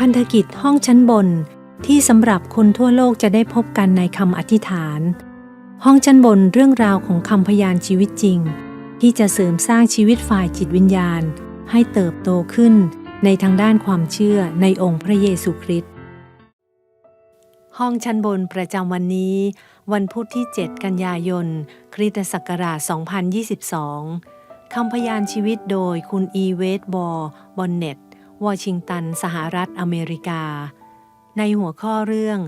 พันธกิจห้องชั้นบนที่สำหรับคนทั่วโลกจะได้พบกันในคำอธิษฐาน ห้องชั้นบนเรื่องราวของคำพยานชีวิตจริง ที่จะเสริมสร้างชีวิตฝ่ายจิตวิญญาณ ให้เติบโตขึ้นในทางด้านความเชื่อในองค์พระเยซูคริสต์ห้องชั้นบนประจำวันนี้ วันพุธที่ 7 กันยายน คริสตศักราช 2022คำพยานชีวิตโดยคุณอีเวสบอร์บอนเน็ต วอชิงตัน สหรัฐอเมริกา ในหัวข้อเรื่อง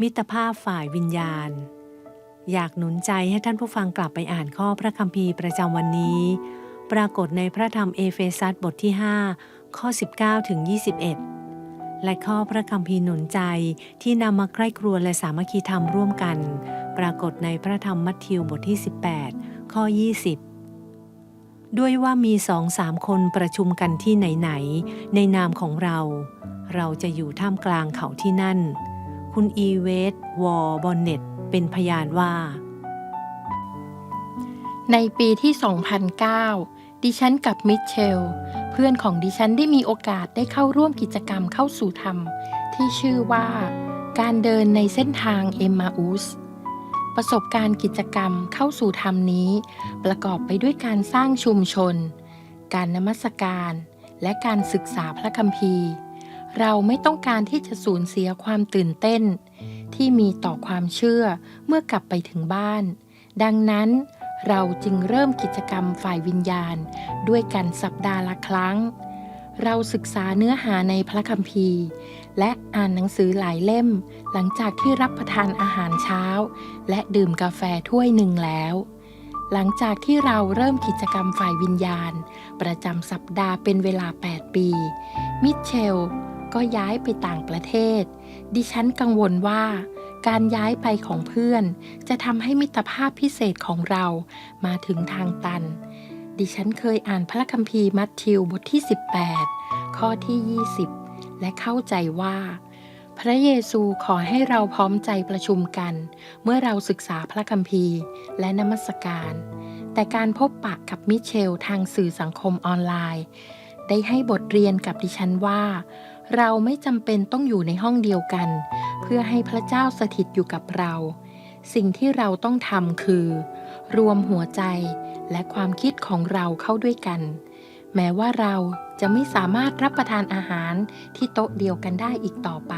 มิตรภาพฝ่ายวิญญาณ อยากหนุนใจให้ท่านผู้ฟังกลับไปอ่านข้อพระคัมภีร์ประจำวันนี้ ปรากฏในพระธรรมเอเฟซัสบทที่ 5 ข้อ 19ถึง21 และข้อพระคัมภีร์หนุนใจที่นำมาใกล้ครัวและสามัคคีธรรมร่วมกัน ปรากฏในพระธรรมมัทธิวบทที่ 18 ข้อ 20 ด้วยว่ามีสองสามคนประชุมกันที่ไหนๆในนามของเรา เราจะอยู่ท่ามกลางเขาที่นั่น คุณอีเวสวอร์บอนเน็ตเป็นพยานว่า ในปีที่ 2009 ดิฉันกับมิเชล เพื่อนของดิฉันได้มีโอกาสได้เข้าร่วมกิจกรรมเข้าสู่ธรรม ที่ชื่อว่า การเดินในเส้นทางเอมมาอุส ประสบการณ์กิจกรรมเข้าสู่ธรรมนี้ ประกอบไปด้วยการสร้างชุมชน การนมัสการ และการศึกษาพระคัมภีร์ เราไม่ต้องการที่จะสูญเสียความตื่นเต้น ที่มีต่อความเชื่อเมื่อกลับไปถึงบ้าน ดังนั้นเราจึงเริ่มกิจกรรมฝ่ายวิญญาณ ด้วยกันสัปดาห์ละครั้ง เราศึกษาเนื้อหาในพระคัมภีร์ และอ่านหนังสือหลายเล่ม หลังจากที่รับประทานอาหารเช้า และดื่มกาแฟถ้วยหนึ่งแล้ว หลังจากที่เราเริ่มกิจกรรมฝ่ายวิญญาณ ประจำสัปดาห์เป็นเวลา 8 ปี มิเชล ก็ย้ายไปต่างประเทศ ดิฉันกังวลว่า การย้ายไปของเพื่อน จะทำให้มิตรภาพพิเศษของเรามาถึงทางตัน ดิฉันเคยอ่านพระคัมภีร์มัทธิวบทที่ 18 ข้อที่ 20 และเข้าใจว่า พระเยซูขอให้เราพร้อมใจประชุมกัน เมื่อเราศึกษาพระคัมภีร์และนมัสการ แต่การพบปะกับมิเชลทางสื่อสังคมออนไลน์ ได้ให้บทเรียนกับดิฉันว่า เราไม่จำเป็นต้องอยู่ในห้องเดียวกัน เพื่อให้พระเจ้าสถิตอยู่กับเรา สิ่งที่เราต้องทำคือ รวมหัวใจและความคิดของเราเข้าด้วยกัน แม้ว่าเราจะไม่สามารถรับประทานอาหารที่โต๊ะเดียวกันได้อีกต่อไป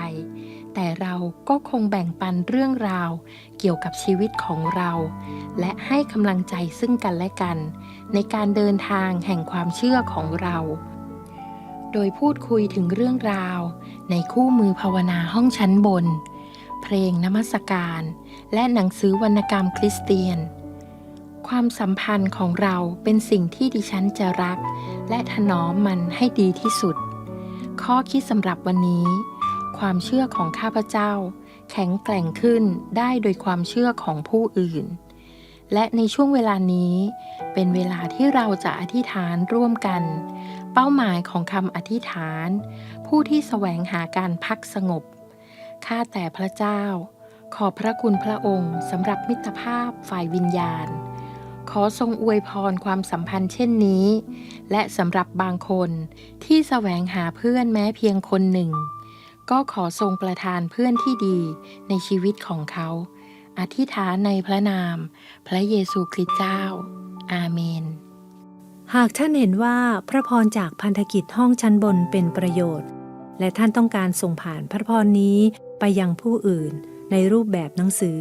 แต่เราก็คงแบ่งปันเรื่องราวเกี่ยวกับชีวิตของเรา และให้กำลังใจซึ่งกันและกัน ในการเดินทางแห่งความเชื่อของเรา โดยพูดคุยถึงเรื่องราว ในคู่มือภาวนาห้องชั้นบน เพลงนมัสการ และหนังสือวรรณกรรมคริสเตียน ความสัมพันธ์ของเราเป็นสิ่งที่ดิฉันจะรัก และถนอมมันให้ดีที่สุด ข้อคิดสำหรับวันนี้ ความเชื่อของข้าพเจ้า แข็งแกร่งขึ้นได้โดยความเชื่อของผู้อื่น และในช่วงเวลานี้ เป็นเวลาที่เราจะอธิษฐานร่วมกัน เป้าหมายของคำอธิษฐาน ผู้ที่แสวงหาการพักสงบข้าแต่พระเจ้า ขอบพระคุณพระองค์สำหรับมิตรภาพฝ่ายวิญญาณ ขอทรงอวยพรความสัมพันธ์เช่นนี้ และสำหรับบางคนที่แสวงหาเพื่อนแม้เพียงคนหนึ่ง ก็ขอทรงประทานเพื่อนที่ดีในชีวิตของเขา อธิษฐานในพระนาม พระเยซูคริสต์เจ้า อาเมน หากท่านเห็นว่าพระพรจากพันธกิจห้องชั้นบนเป็นประโยชน์ และท่านต้องการส่งผ่านพระพรนี้ไปยังผู้อื่นในรูปแบบหนังสือ